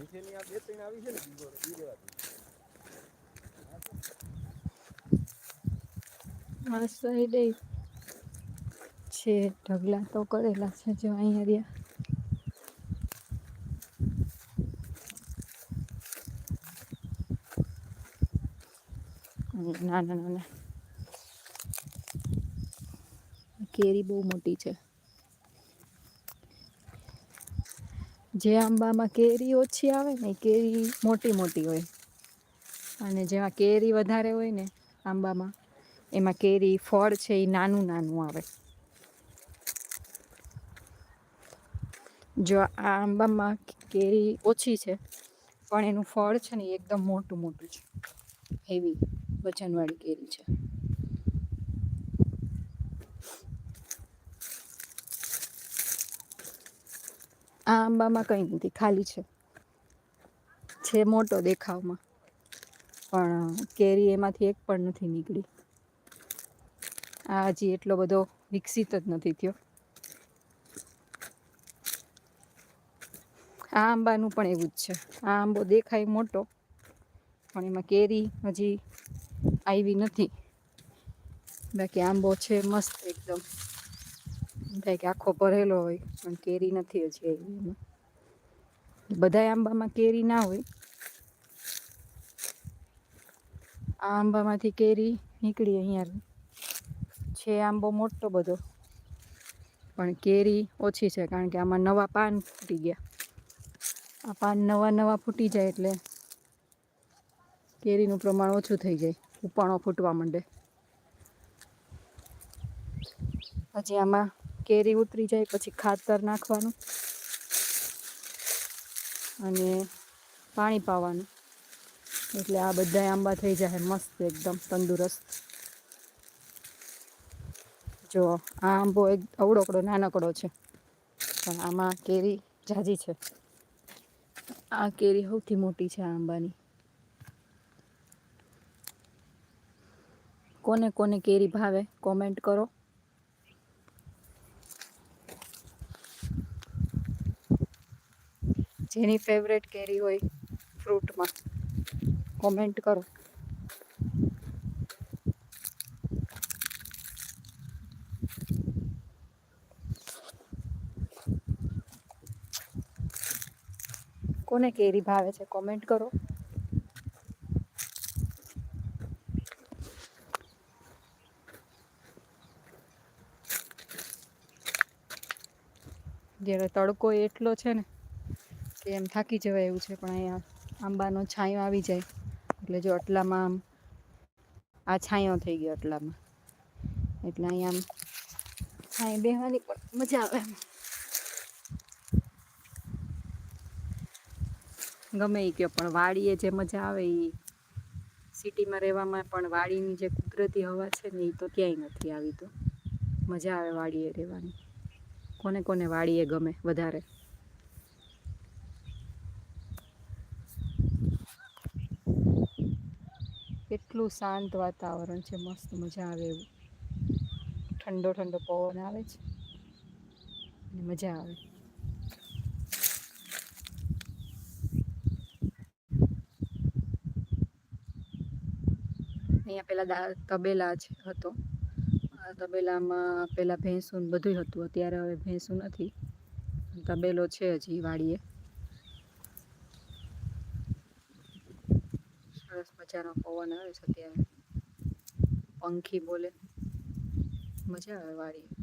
નીચેની આ છે ને ઢગલા તો કરેલા છે જો અહીંયા રહ્યા. નાના નાના. કેરી બહુ મોટી છે. જે આંબામાં કેરી ઓછી આવે ને, એ કેરી મોટી મોટી હોય. અને જેમાં કેરી વધારે હોય ને આંબામાં, એમાં કેરી ફળ છે એ નાનું નાનું આવે. જો આ આંબામાં કેરી ઓછી છે, પણ એનું ફળ છે ને એકદમ મોટું મોટું છે. હેવી વજનવાળી કેરી છે. આ આંબામાં કંઈ નથી, ખાલી છે. છે મોટો દેખાવમાં. પણ કેરી એમાંથી એક પણ નથી નીકળી. આ હજી એટલો બધો વિકસિત જ નથી થયો. આ આંબાનું પણ એવું જ છે. આ આંબો દેખાય મોટો, પણ એમાં કેરી હજી આવી નથી. બાકી આંબો છે મસ્ત એકદમ. કે આખો ભરેલો હોય, પણ કેરી નથી હજી આવી બધા આંબામાં કેરી ના હોય. આ આંબામાંથી કેરી નીકળી અહીંયા. છે આંબો મોટો બધો. પણ કેરી ઓછી છે, કારણ કે આમાં નવા પાન ફૂટી ગયા. આ પાન નવા નવા ફૂટી જાય એટલે કેરીનું પ્રમાણ ઓછું થઈ જાય, ઉપાણો ફૂટવા માંડે. પછી આમાં કેરી ઉતરી જાય, પછી ખાતર નાખવાનું અને પાણી પાવાનું. એટલે આ બધા આંબા થઈ જાય મસ્ત એકદમ તંદુરસ્ત. જો, આ આંબો એક અવડોકડો નાનકડો છે. પણ આમાં કેરી ઝાઝી છે. આ કેરી સૌથી મોટી છે આંબાની. કોને કોને કેરી ભાવે કોમેન્ટ કરો. જેની ફેવરેટ કેરી હોય ફ્રૂટમાં કોમેન્ટ કરો. કોને કેરી ભાવે છે કોમેન્ટ કરો. જ્યારે તડકો એટલો છે ને કે એમ થાકી જવાય એવું છે, પણ અહીંયા આંબાનો છાંયો આવી જાય. એટલે જો આટલામાં આમ, આ છાંયો થઈ ગયો આટલામાં. એટલે અહીંયા આમ છાંય બેહવાની પણ મજા આવે એમ. ગમે એ કયો, પણ વાડીએ જે મજા આવે એ સિટીમાં રહેવામાં પણ વાડીની જે કુદરતી હવા છે ને એ તો ક્યાંય નથી આવી તો. મજા આવે વાડીએ રહેવાની. કોને કોને વાડીએ ગમે વધારે? કેટલું શાંત વાતાવરણ છે, મસ્ત મજા આવે એવું. ઠંડો ઠંડો પવન આવે છે, અને મજા આવે. અહીંયા પેલા તબેલા છે હતો. તબેલામાં પેલા ભેંસું બધું હતું, અત્યારે હવે ભેંસું નથી. તબેલો છે હજી વાડીએ. સરસ મજાનો પવન આવે છે અત્યારે. પંખી બોલે. મજા આવે વાડીએ.